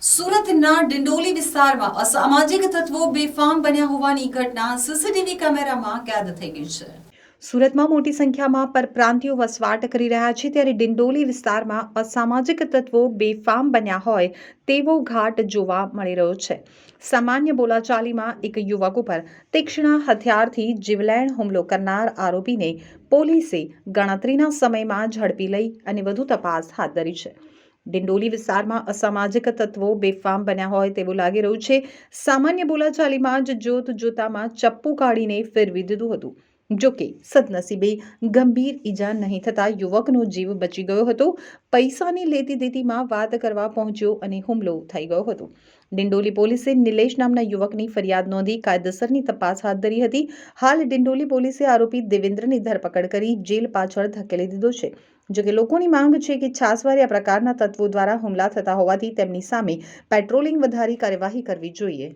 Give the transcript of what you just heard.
સુરતના ડિંડોલી વિસ્તારમાં અસામાજિક તત્વો બેફામ બન્યા હોવાની ઘટના સીસીટીવી કેમેરામાં કેદ થઈ ગઈ છે. સુરતમાં મોટી સંખ્યામાં પરપ્રાંતિયો વસવાટ કરી રહ્યા છે ત્યારે ડિંડોલી વિસ્તારમાં અસામાજિક તત્વો બેફામ બન્યા હોય તેવો ઘાટ જોવા મળી રહ્યો છે. સામાન્ય બોલાચાલીમાં એક યુવક ઉપર તીક્ષ્ણ હથિયારથી જીવલેણ હુમલો કરનાર આરોપીને પોલીસે ગણતરીના સમયમાં ઝડપી લઈ અને વધુ તપાસ હાથ ધરી છે. ડિંડોલી વિસ્તારમાં અસામાજિક તત્વો બેફામ બન્યા હોય તેવું લાગી રહ્યું છે. સામાન્ય બોલાચાલીમાં જ જોત જોતામાં ચપ્પુ કાઢીને ફેરવી દીધું હતું. જો કે સદનસીબે ગંભીર ઈજા નહીં થતાં યુવકનો જીવ બચી ગયો હતો. પૈસાની લેતી દેતીમાં વાત કરવા પહોંચ્યો અને હુમલો થઈ ગયો હતો. ડિંડોલી પોલીસે નિલેશ નામના યુવકની ફરિયાદ નોંધી કાયદેસરની તપાસ હાથ ધરી હતી. હાલ ડિંડોલી પોલીસે આરોપી દેવેન્દ્રની ધરપકડ કરી જેલ પાછળ ધકેલી દીધો છે. જોકે લોકોની માંગ છે કે છાસવારે આ પ્રકારના તત્વો દ્વારા હુમલા થતા હોવાથી તેમની સામે પેટ્રોલિંગ વધારી કાર્યવાહી કરવી જોઈએ.